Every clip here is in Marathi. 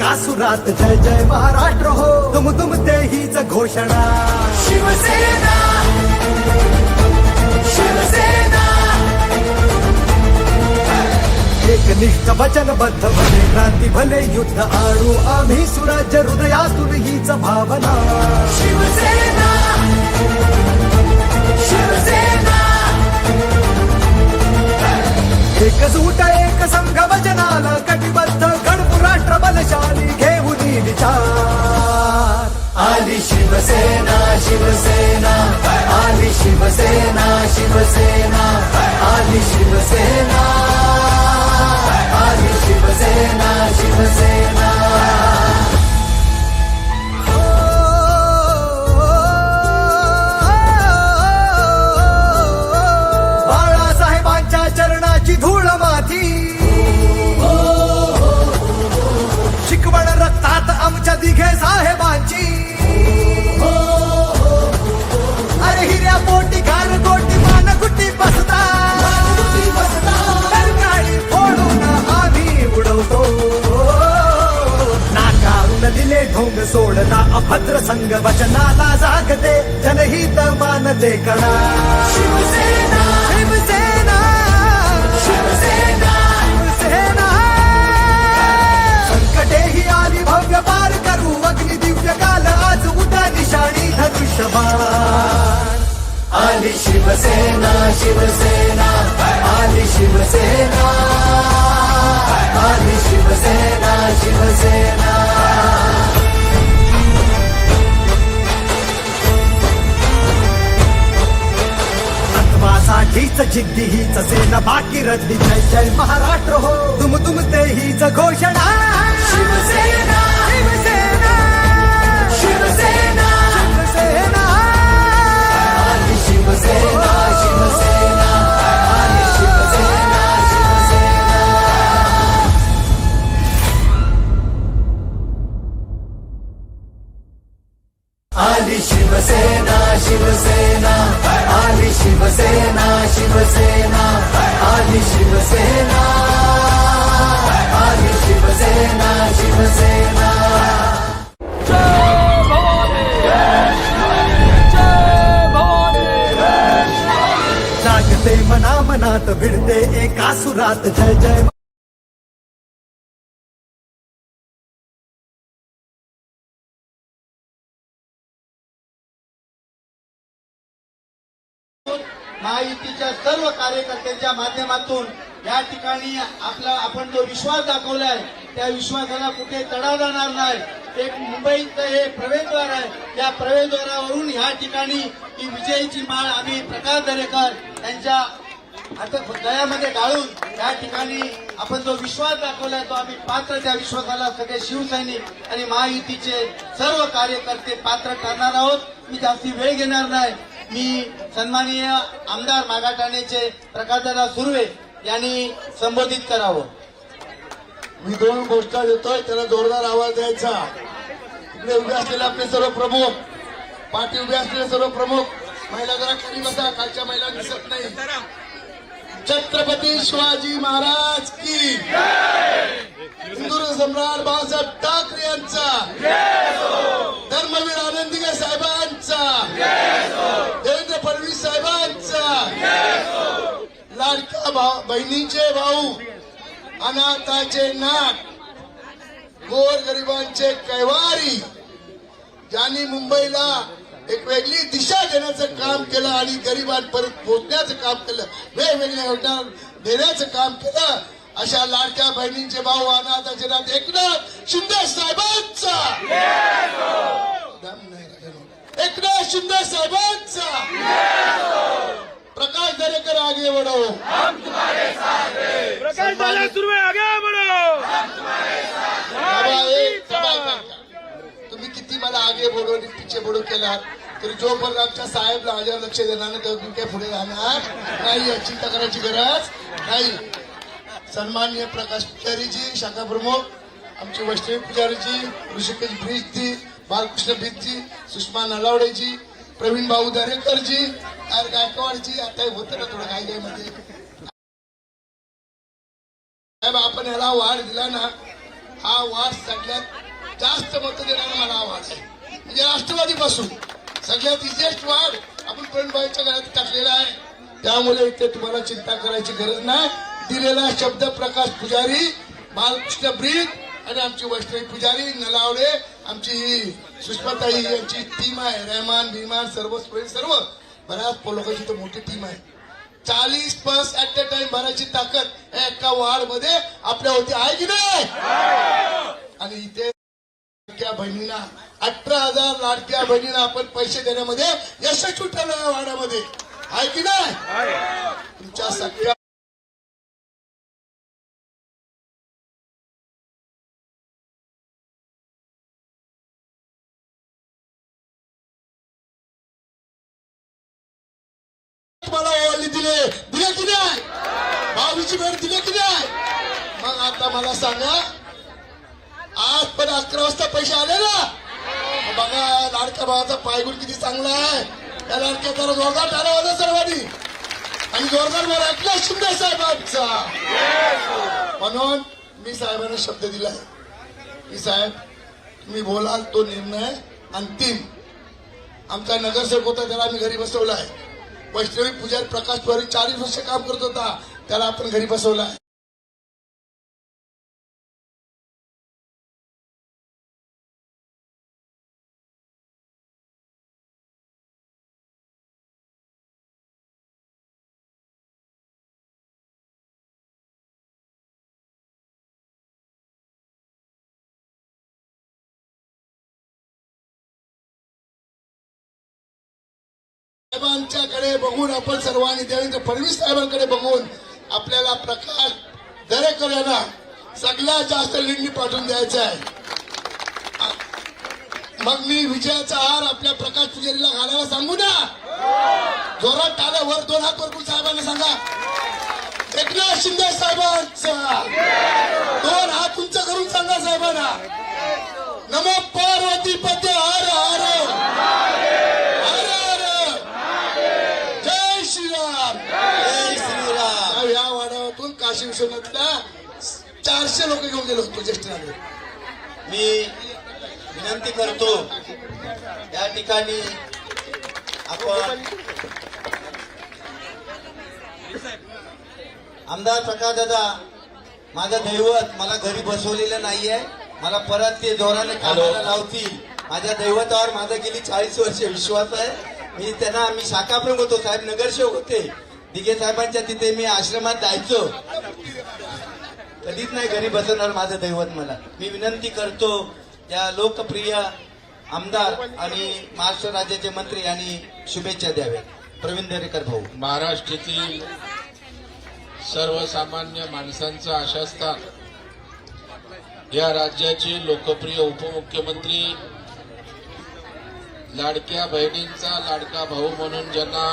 मनात भिडते एका सुरात जय जय महाराष्ट्र हो. तुम तुम ते हीच घोषणा. शिवसेना. शिवसेना. एकनिष्ठ वचनबद्ध भले क्रांती भले युद्ध आणू आम्ही. सुराज्य हृदयातून हीच भावना. शिवसेना. शिवसेना. एकजूट एक संघ वचनाला कटिबद्ध गणपू बलशाली घेऊन विचार. आली शिवसेना शिवसेना. आली शिवसेना शिवसेना. आली शिवसेना. आली शिवसेना शिवसेना. रक्तात आमच्या साहेबांची. अरे हिऱ्या पोटी गार गोटी मान गुटी बसता. काळी फोडून आम्ही उडवतो. नाकारून दिले ढोंग सोडता अभद्र संघ वचनाला जागते जनहित मानते कणा. शिवसेना शिवसेना उद्या निशाणी धनुष्यबाण. आली शिवसेना शिवसेना. आली शिवसेना. आली शिवसेना शिवसेना. साठीच जिद्दी हीच सेना बाकी रद्दी जय जय महाराष्ट्र हो. तुम तुम ते हीच घोषणा. शिवसेना. शिवसेना शिवसेना आली शिवसेना शिवसेना आली शिवसेना आली शिवसेना शिवसेना. जागते मना मनात भिडते एका सुरात. जय जय. सर्व कार्यकर्त्यांच्या माध्यमातून या ठिकाणी आपला आपण जो विश्वास दाखवलाय त्या विश्वासाला कुठे तडा जाणार नाही. एक मुंबईचं हे प्रवेशद्वार आहे. या प्रवेशद्वारावरून या ठिकाणी ही विजयीची माळ आम्ही प्रकाश दरेकर यांच्या हातात गळ्यामध्ये डाळून या ठिकाणी आपण जो विश्वास दाखवलाय तो आम्ही पात्र त्या विश्वासाला सगळे शिवसैनिक आणि महायुतीचे सर्व कार्यकर्ते पात्र ठरणार आहोत. मी जास्ती वेळ घेणार नाही. मी सन्माननीय आमदार मागाठाणेचे प्रकाशदादा सुर्वे यांनी संबोधित करावं. मी दोन गोष्ट देतोय त्याला जोरदार आवाज द्यायचा. इकडे उभे असलेले आपले सर्व प्रमुख पाठी उभे असलेले सर्व प्रमुख महिला जरा खाली बसा खालच्या महिला दिसत नाही. छत्रपती शिवाजी महाराज की हिंदू सम्राट बाळासाहेब ठाकरे यांचा. धर्मवीर आनंदिगे साहेबांचा देवेंद्र फडणवीस साहेबांचा लाडक्या भाऊ बहिणीचे भाऊ अनाथाचे नाक गोर गरिबांचे कैवारी ज्यांनी मुंबईला एक वेगळी दिशा देण्याचं काम केलं आणि गरिबांपर्यंत पोहोचण्याचं काम केलं वेगवेगळ्या योजना देण्याचं काम केलं अशा लाडक्या बहिणींचे भाऊ अनाथाचे नाथ एकनाथ शिंदे साहेबांचा. एकनाथ शिंदे साहेबांचा. प्रकाश दरेकर आगे बढ़ो प्रकाश दादा सुरवे आगे बढ़ो बाबा एक. तुम्ही किती मला आगे बोलू आणि पिछे बोलू केलात. तरी जोपर्यंत आमच्या साहेबला माझ्यावर लक्ष देणार नाही तेव्हा तुम्ही काय पुढे जाणार नाही याची चिंता करायची गरज नाही. सन्माननीय प्रकाश पुजारीजी शाखा प्रमुख आमचे वैष्णवी पुजारीजी ऋषिकेश ब्रिजजी बालकृष्ण भीतजी सुषमा नलावडेजी प्रवीण भाऊ दरेकरजी आर गायकवाडजी आता होतं ना थोडं काही काही मध्ये साहेब आपण ह्याला वाढ दिला ना हा वाढ सगळ्यात जास्त मत देणारा मला हा म्हणजे आहे. म्हणजे सगळ्यात इजिएस्ट वाढ आपण प्रणभाईच्या घरात टाकलेला आहे. त्यामुळे इथे तुम्हाला चिंता करायची गरज नाही. दिलेला शब्द प्रकाश पुजारी बालकृष्ण ब्रीद आणि आमची वैष्णवी पुजारी नलावडे आमची सुषमाताई यांची टीम आहे. रहमान बिमान सर्व सर्व. बऱ्याच लोकांची तर मोठी टीम आहे. चाळीस बस ऍट अ टाइम भरायची ताकद एका वार्डमध्ये आपल्या होती आहे की नाही? आणि इथे लाडक्या बहिणींना अठरा हजार लाडक्या बहिणींना आपण पैसे देण्यामध्ये यशस्वी ठरलो या वाड्यामध्ये आहे की नाही? तुमच्या सगळ्या मला सांगा आज पण अकरा वाजता पैसे आले ना? मग बघा लाडक्या भावाचा पायगुण किती चांगला आहे. त्या लाडक्या जरा जोरदार टाळा वाजा सर्वांनी. आणि जोरदार मला ऐकलं शिंदे साहेबांचा म्हणून मी साहेबांना शब्द दिलाय. की साहेब तुम्ही बोलाल तो निर्णय अंतिम. आमचा नगरसेवक होता त्याला आम्ही घरी बसवलाय. वैष्णवी पुजारी प्रकाश तिवारी चाळीस वर्ष काम करत होता त्याला आपण घरी बसवलाय. साहेबांच्याकडे बघून आपण सर्वांनी देवेंद्र फडणवीस साहेबांकडे बघून आपल्याला प्रकाश दरेकर यांना सगळ्यात जास्त लिंडी पाठवून द्यायचं आहे. मग मी विजयाचा हार आपल्या प्रकाश पुजारीला घालायला सांगू ना? जोरात टाळ्या वर दोन हात वरकून साहेबांना सांगा. एकनाथ शिंदे साहेबांचा दोन हात उंच करून सांगा साहेबांना. नमो पार्वती पते हर हर हर जय श्रीराम जय श्रीराम या वाड्यातून काशी विश्वनाथला चारशे लोक घेऊन गेलो होतो ज्येष्ठ नागरिक मी विनंती करतो या ठिकाणी आपण आमदार प्रकाश दादा माझं दैवत मला घरी बसवलेलं नाहीये. मला परत ते जोराने कामाला लावतील. माझ्या दैवतावर माझा गेली चाळीस वर्ष विश्वास आहे. मी त्यांना मी शाखा प्रमुख होतो साहेब नगरसेवक होते. दिघे साहेबांच्या तिथे मी आश्रमात जायचो. कधीच नाही घरी बसवणार माझं दैवत मला. मी विनंती करतो या लोकप्रिय आमदार आणि महाराष्ट्र राज्याचे मंत्री यांनी शुभेच्छा द्याव्यात. प्रवीण दरेकर भाऊ. महाराष्ट्रातील सर्वसामान्य माणसांचं आशास्थान या राज्याचे लोकप्रिय उपमुख्यमंत्री लाडक्या बहिणींचा लाडका भाऊ म्हणून ज्यांना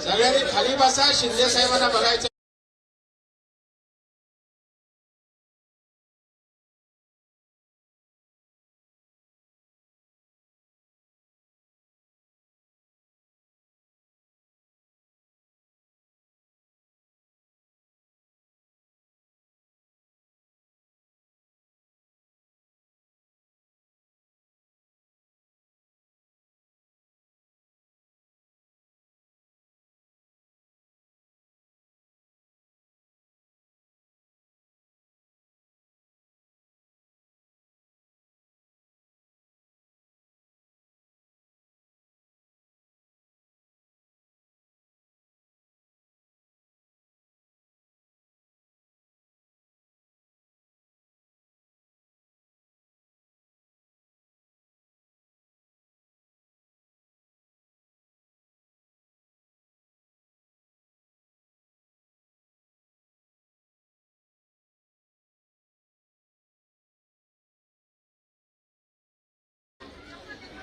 सगळ्यांनी खाली बसा शिंदे साहेबांना बघायचं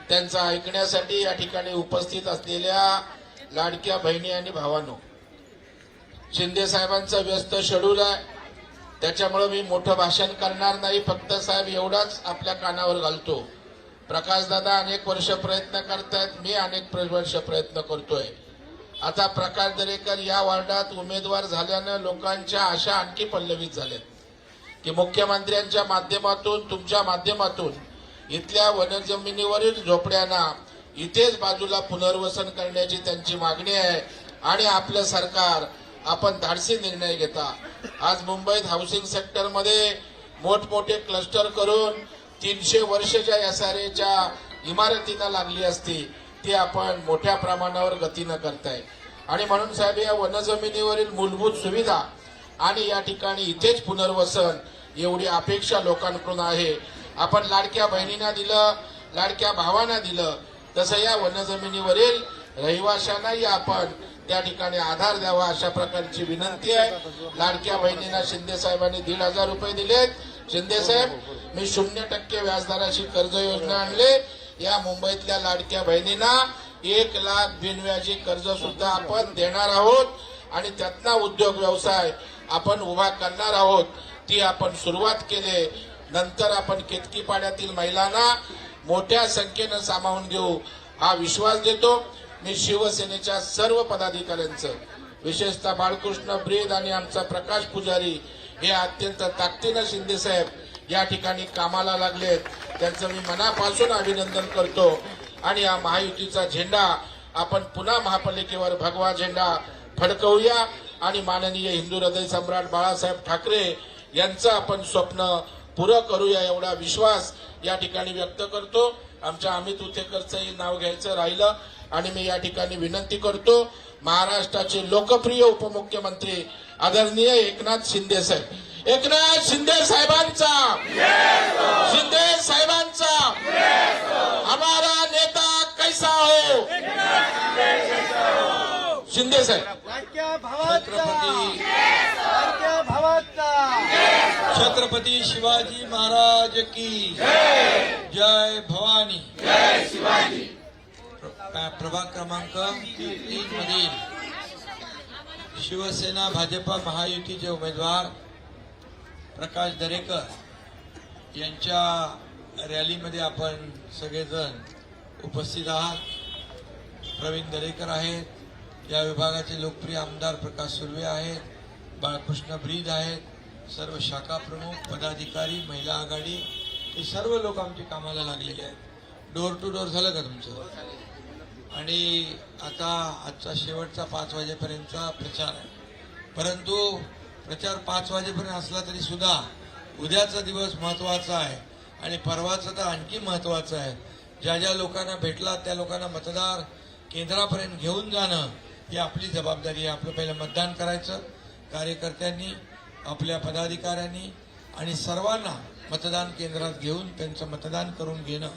त्यांचं ऐकण्यासाठी या ठिकाणी उपस्थित असलेल्या लाडक्या बहिणी आणि भावांनो शिंदे साहेबांचं व्यस्त शेड्यूल आहे. त्याच्यामुळे मी मोठं भाषण करणार नाही. फक्त साहेब एवढाच आपल्या कानावर घालतो. प्रकाशदादा अनेक वर्ष प्रयत्न करतायत. मी अनेक वर्ष प्रयत्न करतोय. आता प्रकाश दरेकर या वार्डात उमेदवार झाल्यानं लोकांच्या आशा आणखी पल्लवित झाल्यात. की मुख्यमंत्र्यांच्या माध्यमातून तुमच्या माध्यमातून इथल्या वनजमिनीवरील झोपड्यांना इथेच बाजूला पुनर्वसन करण्याची त्यांची मागणी आहे. आणि आपलं सरकार आपण धाडसी निर्णय घेता. आज मुंबईत हाऊसिंग सेक्टरमध्ये मोठमोठे क्लस्टर करून तीनशे वर्षाच्या एच्या इमारतींना लागली असती ती आपण मोठ्या प्रमाणावर गतीनं करताय. आणि म्हणून साहेब या वनजमिनीवरील मूलभूत सुविधा आणि या ठिकाणी इथेच पुनर्वसन एवढी अपेक्षा लोकांकडून आहे. आपण लाडक्या बहिणींना दिलं लाडक्या भावांना दिलं तसं या वनजमिनीवरील रहिवाशांनाही आपण त्या ठिकाणी आधार द्यावा अशा प्रकारची विनंती आहे. लाडक्या बहिणींना शिंदे साहेबांनी दीड हजार रुपये दिलेत. शिंदे साहेब मी शून्य टक्के व्याजदराची कर्ज योजना आणले. या मुंबईतल्या लाडक्या बहिणींना एक लाख बिनव्याजी कर्ज सुद्धा आपण देणार आहोत. आणि त्यातला उद्योग व्यवसाय आपण उभा करणार आहोत ती आपण सुरुवात केली. नंतर आपण केतकी पाड्यातील महिलांना मोठ्या संख्येनं सामावून घेऊ हा विश्वास देतो. मी शिवसेनेच्या सर्व पदाधिकाऱ्यांचं विशेषतः बाळकृष्ण ब्रेद आणि आमचा प्रकाश पुजारी हे अत्यंत ताकदीनं शिंदे साहेब या ठिकाणी कामाला लागलेत. त्यांचं मी मनापासून अभिनंदन करतो. आणि या महायुतीचा झेंडा आपण पुन्हा महापालिकेवर भगवा झेंडा फडकवूया. आणि माननीय हिंदू हृदय सम्राट बाळासाहेब ठाकरे यांचं आपण स्वप्न पुरं करूया एवढा विश्वास या ठिकाणी व्यक्त करतो. आमच्या अमित उतेकरचंही नाव घ्यायचं राहिलं आणि मी या ठिकाणी विनंती करतो महाराष्ट्राचे लोकप्रिय उपमुख्यमंत्री आदरणीय एकनाथ शिंदे साहेब. एकनाथ शिंदे साहेबांचा! शिंदे साहेबांचा! हमारा नेता कैसा हो? शिंदे साहेब. लाडक्या भावाचा! भावाचा! छत्रपती शिवाजी महाराज की जय भवानी. प्र- प्रभाग क्रमांक तीन मधील शिवसेना भाजपा महायुतीचे उमेदवार प्रकाश दरेकर यांच्या रॅलीमध्ये आपण सगळेजण उपस्थित आहात. प्रवीण दरेकर आहेत. या विभागाचे लोकप्रिय आमदार प्रकाश सुर्वे आहेत. बाळकृष्ण ब्रीद आहेत. सर्व शाखा प्रमुख पदाधिकारी महिला आघाडी हे सर्व लोक आमचे कामाला लागलेले आहेत. डोर टू डोर झालं का तुमचं? आणि आता आजचा शेवटचा पाच वाजेपर्यंतचा प्रचार आहे. परंतु प्रचार पाच वाजेपर्यंत असला तरी सुद्धा उद्याचा दिवस महत्त्वाचा आहे. आणि परवाचा तर आणखी महत्त्वाचं आहे. ज्या ज्या लोकांना भेटला त्या लोकांना मतदार केंद्रापर्यंत घेऊन जाणं ही आपली जबाबदारी आहे. आपलं पहिलं मतदान करायचं. कार्यकर्त्यांनी आपल्या पदाधिकाऱ्यांनी आणि सर्वांना मतदान केंद्रात घेऊन त्यांचं मतदान करून घेणं.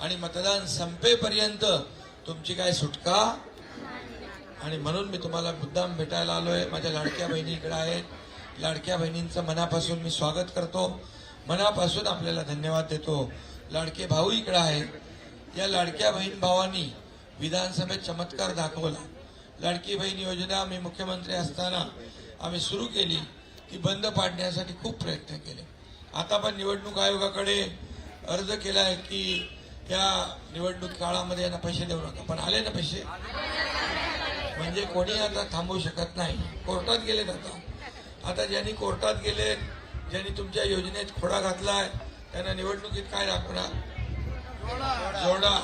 आणि मतदान संपेपर्यंत तुमची काय सुटका? आणि म्हणून मी तुम्हाला मुद्दाम भेटायला आलोय. माझ्या लाडक्या बहिणीकडे आहेत. लाडक्या बहिणींचं मनापासून मी स्वागत करतो. मनापासून आपल्याला धन्यवाद देतो. लाडके भाऊ इकडे आहेत. या लाडक्या बहीण भावांनी विधानसभेत चमत्कार दाखवला. लाडकी बहीण योजना मी मुख्यमंत्री असताना आम्ही सुरू केली. ती बंद पाडण्यासाठी खूप प्रयत्न केले. आता पण निवडणूक आयोगाकडे अर्ज केला आहे की या निवडणूक काळामध्ये यांना पैसे देऊ नका. पण आले ना पैसे? म्हणजे कोणी आता थांबवू शकत नाही. कोर्टात गेलेत आता. आता ज्यांनी कोर्टात गेले ज्यांनी तुमच्या योजनेत खोडा घातलाय त्यांना निवडणुकीत काय दाखवणार? जोडा.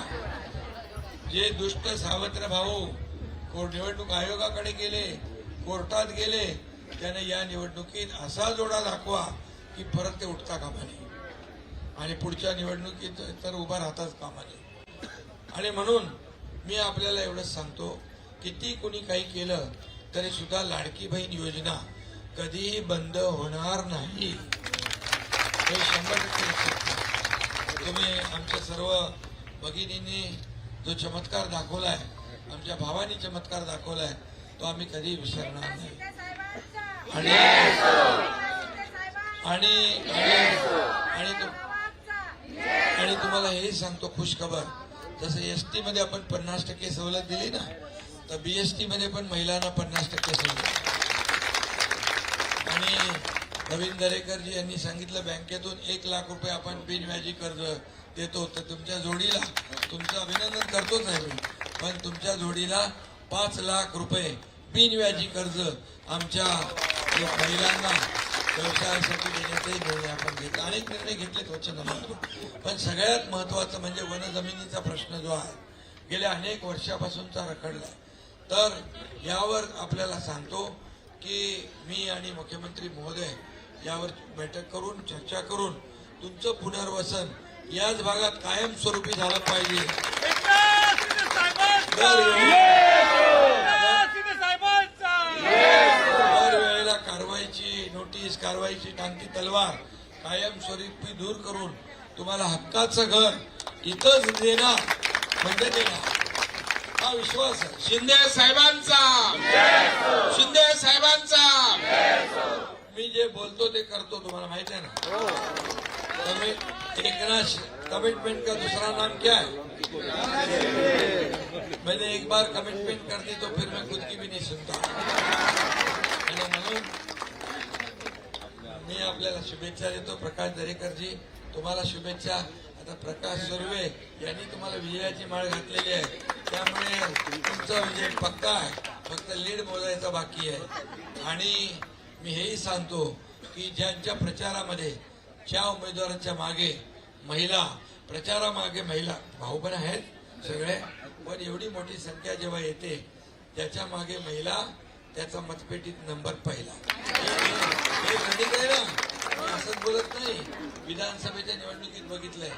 जे दुष्ट सावत्र भाऊ निवडणूक आयोगाकडे गेले कोर्टात गेले त्याने या निवडणुकीत असा जोडा दाखवा की परत ते उठता कामा नये. आणि पुढच्या निवडणुकीत तर उभा राहताच कामा नये. आणि म्हणून मी आपल्याला एवढंच सांगतो किती कुणी काही केलं तरी सुद्धा लाडकी बहीण योजना कधीही बंद होणार नाही. हे शंभर टक्के तुम्ही आमच्या सर्व भगिनींनी जो चमत्कार दाखवलाय आमच्या भावानी चमत्कार दाखवलाय तो आम्ही कधी विसरणार नाही. आणि आणि आणि तुम्हाला हेही सांगतो खुश खबर जसं एस टी मध्ये आपण पन्नास टक्के सवलत दिली ना तर बीएसटी मध्ये पण महिलांना पन्नास टक्के सवलत. आणि नवीन दरेकरजी यांनी सांगितलं बँकेतून एक लाख रुपये आपण बिनव्याजी कर्ज देतो तर तुमच्या जोडीला तुमचं अभिनंदन करतोच आहे मी. पण तुमच्या जोडीला पाच लाख रुपये बिनव्याजी कर्ज आमच्या महिलांना व्यवसायासाठी देण्याचाही निर्णय आपण घेतला अनेक निर्णय घेतलेत वचनामधून पण सगळ्यात महत्वाचं म्हणजे वनजमिनीचा प्रश्न जो आहे गेल्या अनेक वर्षापासूनचा रखडलाय. तर यावर आपल्याला सांगतो की मी आणि मुख्यमंत्री महोदय यावर बैठक करून चर्चा करून तुमचं पुनर्वसन याच भागात कायमस्वरूपी झालं पाहिजे दर वेळेला कारवाईची नोटीस कारवाईची टांगती तलवार कायमस्वरूपी दूर करून तुम्हाला हक्काचं घर इथंच देणार म्हणजे देणार. हा विश्वास आहे. शिंदे साहेबांचा. शिंदे साहेबांचा. मी जे बोलतो ते करतो तुम्हाला माहीत आहे ना? एकनाथ कमिटमेंट का दुसरा नाम क्या है? मैंने एक बार कमिटमेंट कर दी तो फिर मैं खुद की भी नहीं सुनता आणि म्हणून मी आपल्याला शुभेच्छा देतो. प्रकाश दरेकरजी तुम्हाला शुभेच्छा. आता प्रकाश सुर्वे यांनी तुम्हाला विजयाची माळ घातलेली आहे. त्यामुळे तुमचा विजय पक्का आहे. फक्त लीड मोजायचा बाकी आहे. आणि मी हेही सांगतो की ज्यांच्या प्रचारामध्ये ज्या उमेदवारांच्या मागे महिला प्रचारामागे महिला भाऊ पण आहेत सगळे पण एवढी मोठी संख्या जेव्हा येते त्याच्यामागे महिला त्याचा मतपेटीत नंबर पहिला हे गणित आहे ना मी असंच बोलत नाही विधानसभेच्या निवडणुकीत बघितलंय.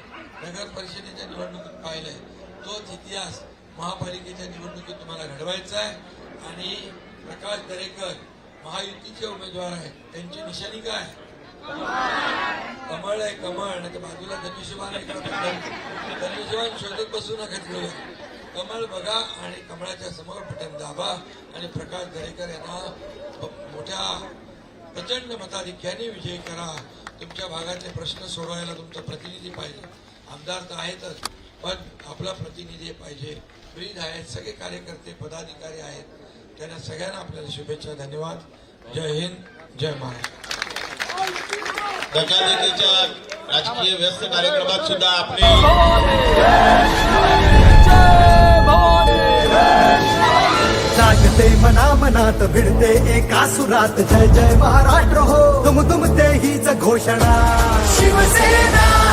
नगर परिषदेच्या निवडणुकीत पाहिलंय. तोच इतिहास महापालिकेच्या निवडणुकीत तुम्हाला घडवायचा आहे आणि प्रकाश दरेकर महायुतीचे उमेदवार आहेत. त्यांची निशाणी काय? कमळ आहे कमळ. नाही तर बाजूला धनुष्यबाण आहे धनुष्यबाण शोधत बसू नका तिकडे. कमळ बघा आणि कमळाच्या समोर बटन दाबा. आणि प्रकाश दरेकर यांना मोठ्या प्रचंड मताधिक्याने विजय करा. तुमच्या भागातले प्रश्न सोडवायला तुमचा प्रतिनिधी पाहिजे. आमदार तर आहेतच पण आपला प्रतिनिधी पाहिजे. फ्रीज आहेत सगळे कार्यकर्ते पदाधिकारी आहेत. त्यांना सगळ्यांना आपल्याला शुभेच्छा धन्यवाद. जय हिंद जय महाराष्ट्र. धक्काधक्कीच्या राजकीय व्यस्त कार्यक्रमात सुद्धा आपले जागते मना मनात भिडते एका सुरात. जय जय महाराष्ट्र हो. तुम तुम ते हीच घोषणा. शिवसेना.